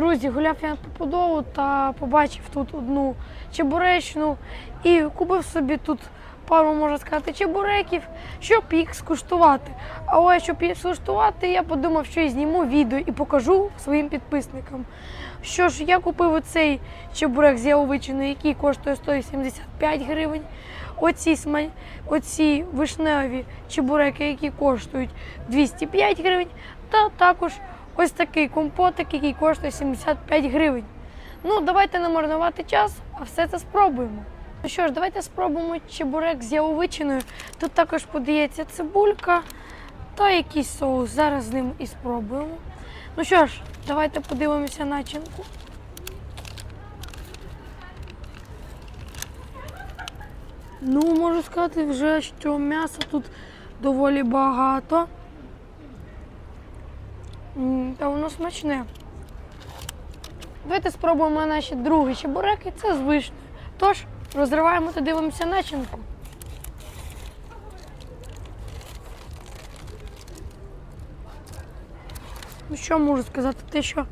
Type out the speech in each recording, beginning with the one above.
Друзі, гуляв я по подолу та побачив тут одну чебуречну і купив собі тут пару, можна сказати, чебуреків, щоб їх скуштувати. Але щоб їх скуштувати, я подумав, що я зніму відео і покажу своїм підписникам. Що ж, я купив оцей чебурек з яловичиною, який коштує 185 гривень. Оці, оці вишневі чебуреки, які коштують 205 гривень, та також ось такий компотик, який коштує 75 гривень. Ну, давайте не марнувати час, а все це спробуємо. Ну що ж, давайте спробуємо чебурек з яловичиною. Тут також подається цибулька та якийсь соус. Зараз з ним і спробуємо. Ну що ж, давайте подивимося начинку. Ну, можу сказати вже, що м'яса тут доволі багато. Та воно смачне. Давайте спробуємо наші другі чебуреки. Це з. Тож, розриваємо та дивимося начинку. Ну, що можу сказати? Те, що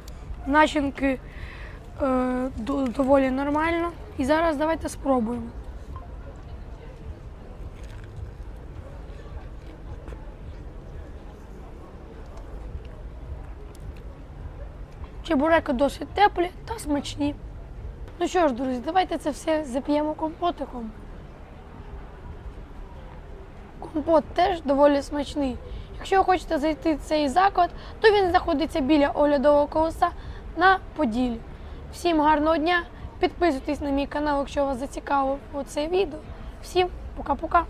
начинки е, до- доволі нормально. І зараз давайте спробуємо. Чебуреки досить теплі та смачні. Ну що ж, друзі, давайте це все зап'ємо компотиком. Компот теж доволі смачний. Якщо ви хочете зайти в цей заклад, то він знаходиться біля оглядового колеса на Поділі. Всім гарного дня! Підписуйтесь на мій канал, якщо вас зацікавило це відео. Всім пока-пока!